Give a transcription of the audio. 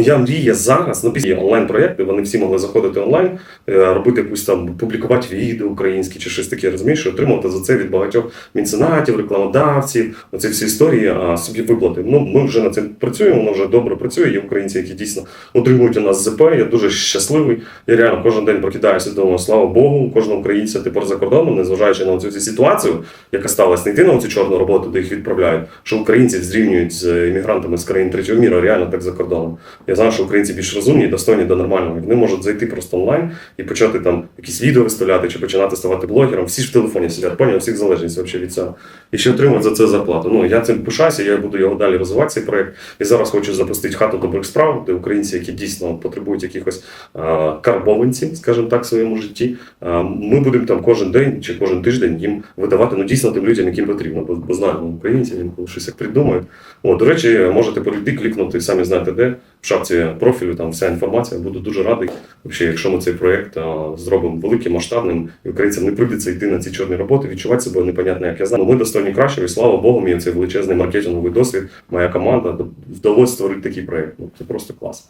Моя мрія зараз ну, після онлайн-проєкти, вони всі могли заходити онлайн, е, робити якусь там публікувати відео українські чи щось таке, розумієш, отримувати за це від багатьох меценатів, рекламодавців, оці всі історії а, собі виплати. Ну, ми вже над цим працюємо, воно вже добре працює. Є українці, які дійсно отримують у нас ЗП. Я дуже щасливий. Я реально кожен день прокидаюся думаю, слава Богу, кожного українця тепер за кордоном, незважаючи на цю ситуацію, яка сталася, не йти на цю чорну роботу, де їх відправляють, що українців зрівнюють з іммігрантами з країн третього міру, реально так за кордоном. Я знаю, що українці більш розумні достойні до нормального. Вони можуть зайти просто онлайн і почати там якісь відео виставляти чи починати ставати блогером. Всі ж в телефоні сидять, поняв, у всіх залежність взагалі від цього. І ще отримують за це зарплату. Ну я цим пишаюся, я буду його далі розвивати цей проект. І зараз хочу запустити хату добрих справ, де українці, які дійсно потребують якихось а, карбованців, скажімо так, в своєму житті. Ми будемо там кожен день чи кожен тиждень їм видавати ну дійсно тим людям, яким потрібно. Бо, знаємо українців, інколи щось як придумають. О, до речі, можете перейти, клікнути, самі знаєте де. В шапці профілю там вся інформація. Буду дуже радий, якщо, якщо ми цей проект а, зробимо великим, масштабним, і українцям не прийдеться йти на ці чорні роботи, відчувати себе непонятно, як я знаю. Ми достойні кращого, і слава Богу, мені цей величезний маркетинговий досвід. Моя команда вдалося створити такий проект. Ну це просто клас.